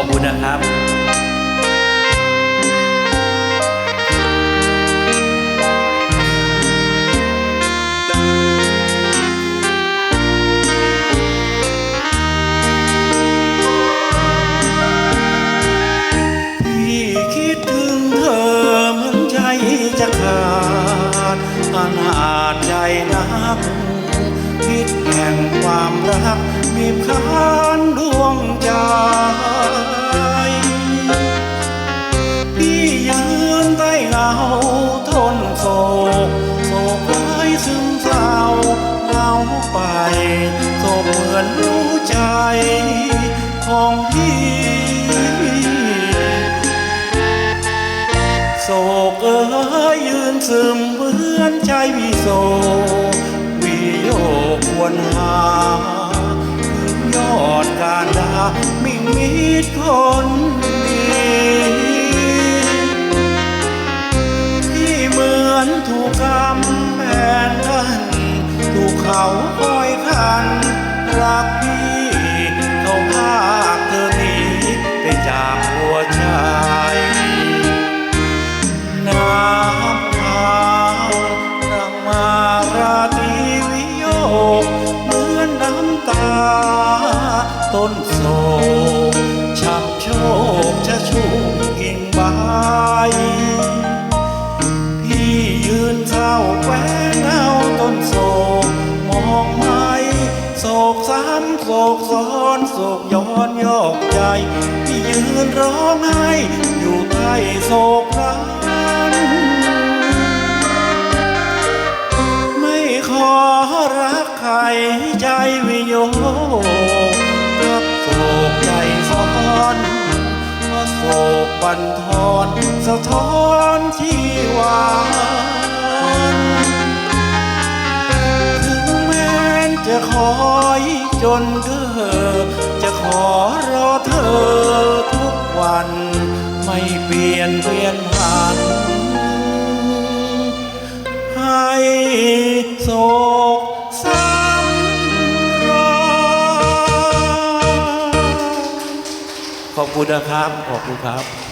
อบคุณนะครับอนาจใจนักพิษแห่งความรักมีบคั้นดู กโศกร้ายซึมเศร้าเหงาไปโศกเหมือนรู้ใจของพี่โศกเอ้ยยืนซึมเหมือนใจวิโศกวิโยควรหาถึงยอดการดามิ่งมิดคนำแพงกันถูกเขาคอยคัน รักพี่เขาพากเธอหนีไปจากหัวใจน้ำตารังมาราตรีวิโยกเหมือนน้ำตา ต้นโศ โศกซ้อนโศกย้อนยอกใจพี่ยืนร้องไห้อยู่ใต้โศกนั้นไม่ขอรักใครใจวิโยกรักโศกใจซ้อนเพราโศกบันทอนสะท้อนที่ คอยจนเธอจะขอรอเธอทุกวัน ไม่เปลี่ยนเปลี่ยนผ่านให้โศกซ้ำรอขอบคุณนะครับ ขอบคุณครับ